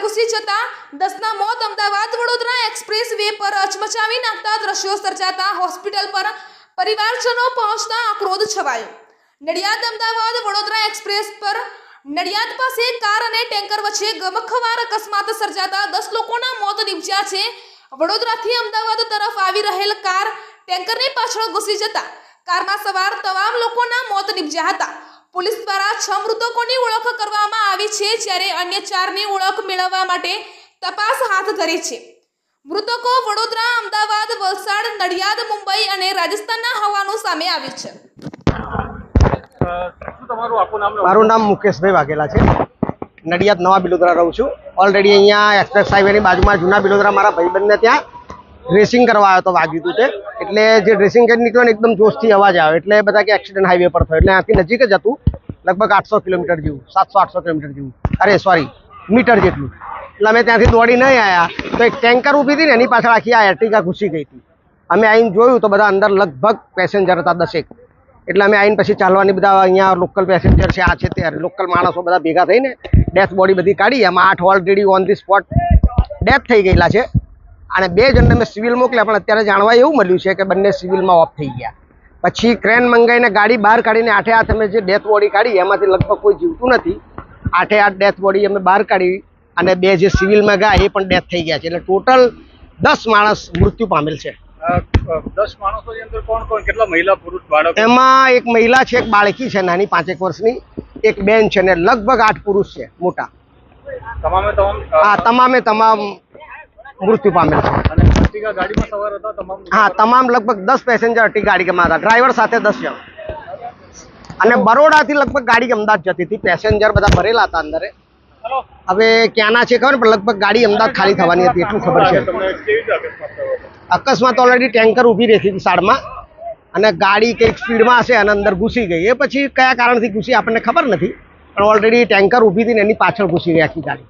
ઘૂસી જતા દસના મોત અમદાવાદ વડોદરા એક્સપ્રેસ વે પર અચમચાવી નાખતા દ્રશ્યો સર્જાતા હોસ્પિટલ પર પરિવારજનો પહોંચતા આક્રોદ છવાયો. નડિયાદ અમદાવાદ વડોદરા એક્સપ્રેસ પર નડિયાદ પાસે કાર અને ટેન્કર વચ્ચે ગમખવાર અકસ્માત સર્જાતા દસ લોકોના મોત નીપજ્યા છે. વડોદરાથી અમદાવાદ તરફ આવી રહેલ કાર ટેન્કરની પાછળ ઘૂસી જતા કારમાં સવાર તમામ લોકોના મોત નીપજ્યા હતા. પોલીસ દ્વારા છ મૃતકોની ઓળખ જ્યારે અન્ય ચારની ઓળખ મેળવવા માટે તપાસ હાથ ધરી છે. મૃતકો વડોદરા, અમદાવાદ, વલસાડ, નડિયાદ, મુંબઈ અને રાજસ્થાનના હોવાનું સામે આવ્યું છે. મારું નામ મુકેશભાઈ વાઘેલા છે. નડિયાદ નવા બિલોદરા રહું છું. ઓલરેડી અહીંયા એક્સપ્રેસ હાઈવેની બાજુમાં જૂના બિલોદરા મારા ભાઈબંધને ત્યાં ડ્રેસિંગ કરવા આવ્યો હતો વાગ્યું હતું તે. એટલે જે ડ્રેસિંગ કરી નીકળ્યો ને એકદમ જોશથી અવાજ આવ્યો એટલે બધા કે એક્સિડન્ટ હાઈવે પર થયો. એટલે અહીંથી નજીક જ હતું. લગભગ આઠસો કિલોમીટર જેવું, સાતસો આઠસો કિલોમીટર જેવું. અરે સોરી મીટર જેટલું. એટલે અમે ત્યાંથી દોડી નહીં આવ્યા તો એક ટેન્કર ઊભી હતી ને, એની પાછળ આખી આ એર્ટિગા ઘૂસી ગઈ હતી. અમે આવીને જોયું તો બધા અંદર લગભગ પેસેન્જર હતા દસેક. એટલે અમે આવીને પછી ચાલવાની બધા અહીંયા લોકલ પેસેન્જર છે, આ છે તે. લોકલ માણસો બધા ભેગા થઈને ડેથ બોડી બધી કાઢી. એમાં આઠ already on the spot death થઈ ગયેલા છે. અને બે જણને મેં સિવિલ મોકલ્યા, પણ અત્યારે જાણવા એવું મળ્યું છે કે બંને સિવિલમાં ઓફ થઈ ગયા. પછી ક્રેન મંગાવીને ગાડી બહાર કાઢીને આઠે આઠ અમે જે ડેથ બોડી કાઢી, એમાંથી લગભગ કોઈ જીવતું નથી. આઠે આઠ ડેથ બોડી અમે બહાર કાઢી અને બે જે સિવિલમાં ગયા એ પણ ડેથ થઈ ગયા છે. એટલે ટોટલ દસ માણસ મૃત્યુ પામેલ છે. એમાં એક મહિલા છે એક બાળકી છે નાની પાંચેક વર્ષની. એક બેન છે ને લગભગ આઠ પુરુષ છે મોટા. તમામે તમામ તમામે મૃત્યુ પામેલ છે. હા તમામ લગભગ દસ પેસેન્જર અટી ગાડીમાં હતા ડ્રાઈવર સાથે દસ જણ. અને બરોડાથી લગભગ ગાડી અમદાવાદ જતી હતી. પેસેન્જર બધા ભરેલા હતા અંદર. હવે ક્યાંના છે ખબર? પણ લગભગ ગાડી અમદાવાદ ખાલી થવાની હતી એટલું ખબર છે. અકસ્માત ઓલરેડી ટેન્કર ઊભી રહી હતી સાઈડમાં અને ગાડી કંઈક સ્પીડમાં હશે અને અંદર ઘૂસી ગઈ. એ પછી કયા કારણથી ઘૂસી આપણને ખબર નથી. પણ ઓલરેડી ટેન્કર ઊભી હતી ને એની પાછળ ઘૂસી ગઈ આખી ગાડી.